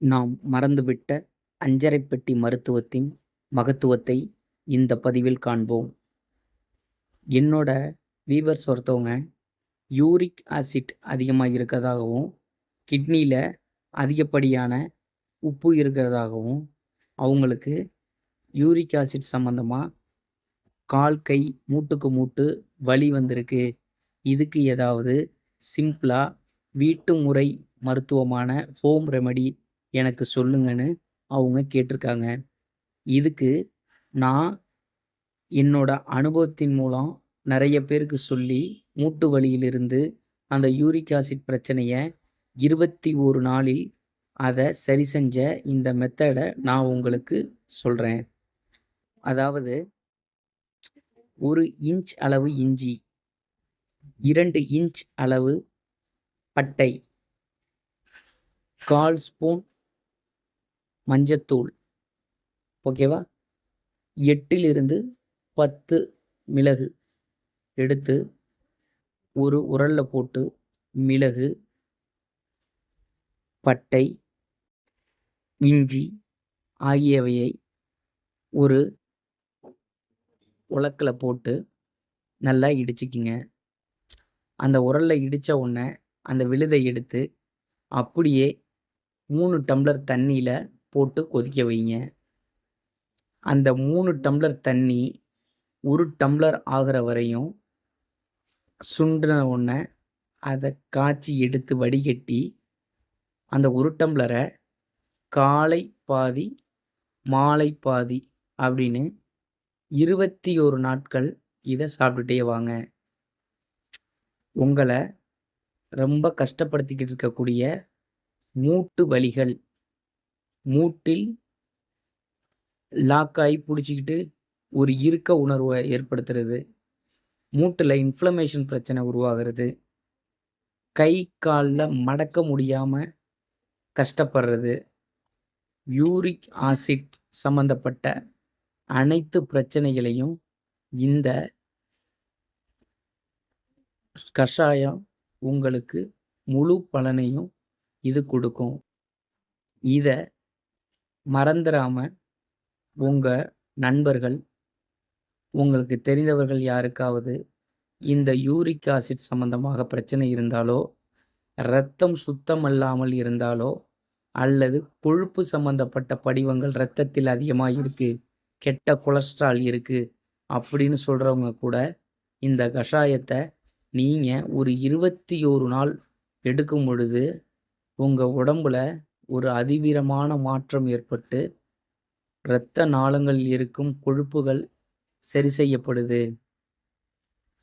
நாம் மறந்துவிட்ட அஞ்சரைப்பெட்டி மருத்துவத்தின் மகத்துவத்தை இந்த பதிவில் காண்போம். என்னோட வீவர்ஸ் ஒருத்தவங்க யூரிக் ஆசிட் அதிகமாக இருக்கிறதாகவும் கிட்னியில் அதிகப்படியான உப்பு இருக்கிறதாகவும் அவங்களுக்கு யூரிக் ஆசிட் சம்மந்தமாக கால் கை மூட்டுக்கு மூட்டு வலி வந்திருக்கு. இதுக்கு ஏதாவது சிம்பிளாக வீட்டு முறை மருத்துவமான ஹோம் ரெமடி எனக்கு சொல்லுங்கன்னு அவங்க கேட்டிருக்காங்க. இதுக்கு நான் என்னோட அனுபவத்தின் மூலம் நிறைய பேருக்கு சொல்லி மூட்டு வலியிலிருந்து அந்த யூரிக் ஆசிட் பிரச்சனையை இருபத்தி ஒரு நாளில் அதை சரி செஞ்ச இந்த மெத்தடை நான் உங்களுக்கு சொல்கிறேன் அதாவது ஒரு இன்ச் அளவு இஞ்சி இரண்டு இன்ச் அளவு பட்டை கால் ஸ்பூன் மஞ்சத்தூள். ஓகேவா எட்டிலிருந்து பத்து மிளகு எடுத்து ஒரு உரலில் போட்டு மிளகு பட்டை இஞ்சி ஆகியவையை ஒரு உலக்கில் போட்டு நல்லா இடிச்சிக்கிங்க. அந்த உரலில் இடித்த உடனே அந்த விழுதை எடுத்து அப்படியே மூணு டம்ளர் தண்ணியில் போட்டு கொதிக்க வைங்க. அந்த மூணு டம்ளர் தண்ணி ஒரு டம்ளர் ஆகிற வரையும் சுண்டின உடனே அதை காய்ச்சி எடுத்து வடிகட்டி அந்த ஒரு டம்ளரை காலை பாதி மாலை பாதி அப்படின்னு இருபத்தி ஒரு நாட்கள் இதை சாப்பிட்டுட்டே வாங்க. உங்களை ரொம்ப கஷ்டப்படுத்திக்கிட்டு இருக்கக்கூடிய மூட்டு வலிகள் மூட்டில் லாக்காகி பிடிச்சிக்கிட்டு ஒரு இருக்க உணர்வை ஏற்படுத்துறது. மூட்டில் இன்ஃப்ளமேஷன் பிரச்சனை உருவாகிறது. கை காலில் மடக்க முடியாமல் கஷ்டப்படுறது. யூரிக் ஆசிட் சம்மந்தப்பட்ட அனைத்து பிரச்சனைகளையும் இந்த கஷாயம் உங்களுக்கு முழு பலனையும் இது கொடுக்கும். இதை மறந்துடாம உங்கள் நண்பர்கள் உங்களுக்கு தெரிந்தவர்கள் யாருக்காவது இந்த யூரிக் ஆசிட் சம்பந்தமாக பிரச்சனை இருந்தாலோ இரத்தம் சுத்தம் அல்லாமல் இருந்தாலோ அல்லது கொழுப்பு சம்பந்தப்பட்ட படிவங்கள் இரத்தத்தில் அதிகமாக இருக்குது கெட்ட கொலஸ்ட்ரால் இருக்குது அப்படின்னு சொல்கிறவங்க கூட இந்த கஷாயத்தை நீங்கள் ஒரு இருபத்தி ஒரு நாள் எடுக்கும் பொழுது உங்கள் உடம்புல ஒரு அதிவீரமான மாற்றம் ஏற்பட்டு இரத்த நாளங்களில் இருக்கும் கொழுப்புகள் சரி செய்யப்படுது.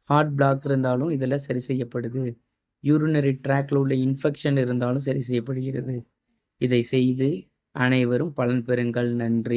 ஹார்ட் பிளாக் இருந்தாலும் இதில் சரி செய்யப்படுது. யூரினரி ட்ராக்ல உள்ள இன்ஃபெக்ஷன் இருந்தாலும் சரி செய்யப்படுகிறது. இதை செய்து அனைவரும் பலன் பெறுங்கள். நன்றி.